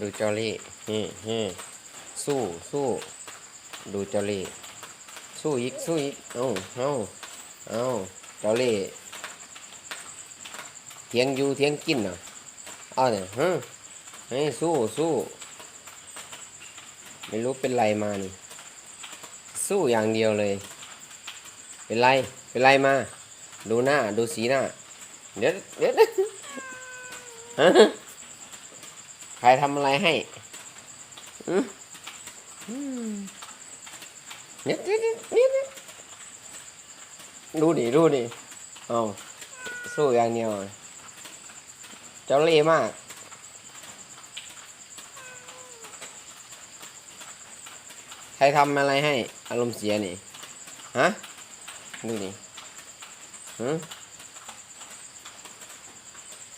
ดูจอรี่นี่นี่สู้สู้ดูจอรี่สู้อีกสู้อีกเอาเอาเอาจอรี่เทียงอยู่เทียงกินน่ะเอาเนี่ยฮะให้สู้สู้ไม่รู้เป็นไรมานี่สู้อย่างเดียวเลย เป็นไร เป็นไรมา ดูหน้า ดูสีหน้า เดี๋ยวเดี๋ยวฮะ รทำอะไรให้อืมอืมเนี่ยเนี่ยเนี่ยเนี่ยดูดิดูดิเอาสู้อย่างเดียวอะเจ้าเล่ห์มากใครทำอะไรให้ อารมณ์เสียนี่ฮะดูดิฮึ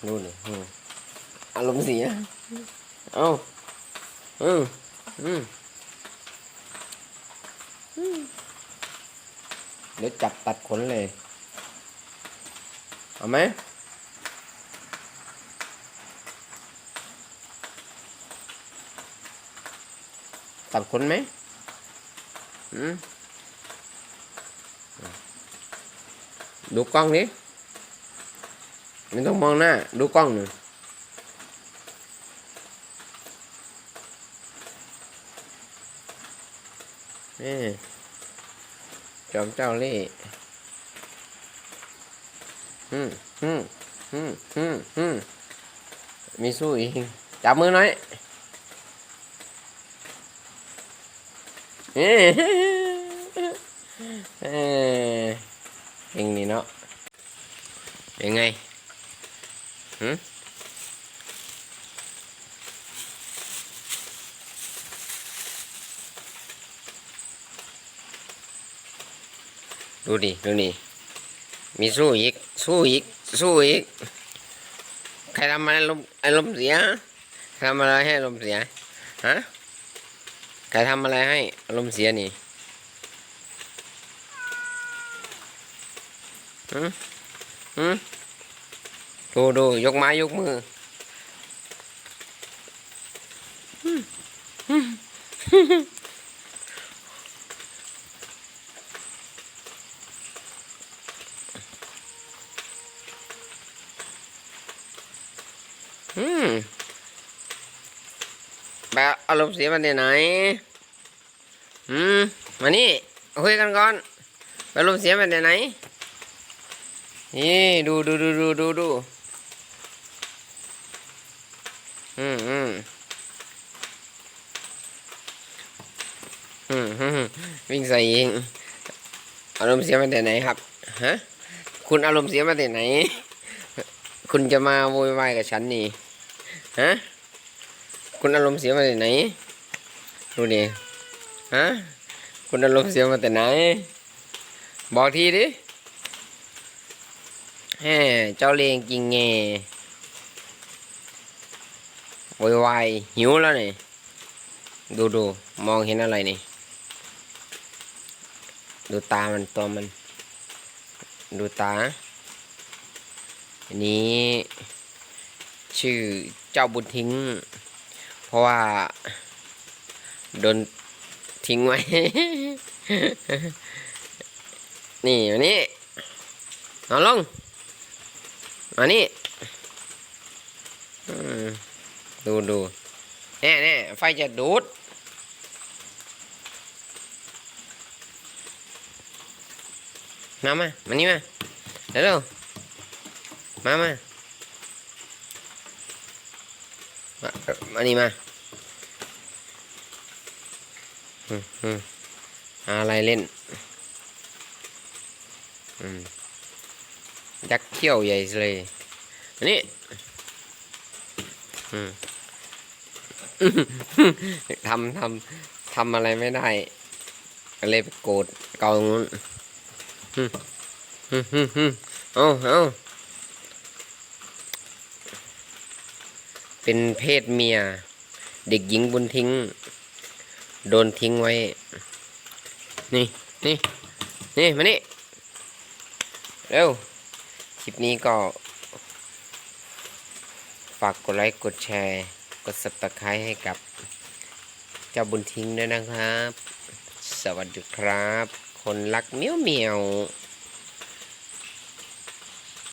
ดูดิฮึอารมณ์เสีย เอาอืมอือืมเดี๋ยวจับตัดขนเลย เอาไหมตัดขนไหมอืมดูกล้องดิไม่ต้องมองหน้า ดูกล้องหนึ่ง นี่จอมเจ้าเล่ห์อืมอืมอืมอืมอืมมีสู้อีก จับมือหน่อยเอ้ยเอ้ยเองนี่เนาะเป็นไงหืม ดูดิดูนี่มีสู้อีก สู้อีก สู้อีก ใครทำอะไรลมอารมเสียใครทำอะไรให้อารมณ์เสียฮะใครทำอะไรให้อารมณ์เสียนี่หืมหืมดูดูยกไม้ยกมือหืมหืม อืมแบบอารมณ์เสียมาจากไหนอืมมานี่คุยกันก่อนอารมณ์เสียมาจากไหนนี่ดูดูดูดูดูดูอืมอืมอืมอืมวิ่งใส่เองอารมณ์เสียมาจากไหนครับฮะคุณอารมณ์เสียมาจากไหน คุณจะมาโวยวายกับฉันนี่ ฮะคุณอารมณ์เสียมาจากไหนดูดิฮะคุณอารมณ์เสียมาแต่ไหน บอกทีดิแหมเจ้าเลงจริงแงโวยวายหิวแล้วนี่ดูดูมองเห็นอะไรนี่ ดูตามันตัวมัน ดูตา อันนี้ ชื่อเจ้าบุญทิ้ง เพราะว่าโดนทิ้งไว้ นี่มานี่นอนลงมานี่ดูดูแน่แน่ไฟจะดูดมามามานี่มาเร็วมามา มามานี่มาอืมอืมหาอะไรเล่นอืมยักษ์เขี้ยวใหญ่เลย อันนี้อืมทำทำทำอะไรไม่ได้เลยไปโกรธเกาตรงนู้นอืมอืมอืมอืมเอาเอา เป็นเพศเมีย เด็กหญิงบุญทิ้ง โดนทิ้งไว้ นี่ นี่ นี่ มานี่เร็ว คลิปนี้ก็ ฝากกดไลค์ กดแชร์ กดสับตะไคร้ให้กับเจ้าบุญทิ้งด้วยนะครับ สวัสดีครับ คนรักเมียวเมียว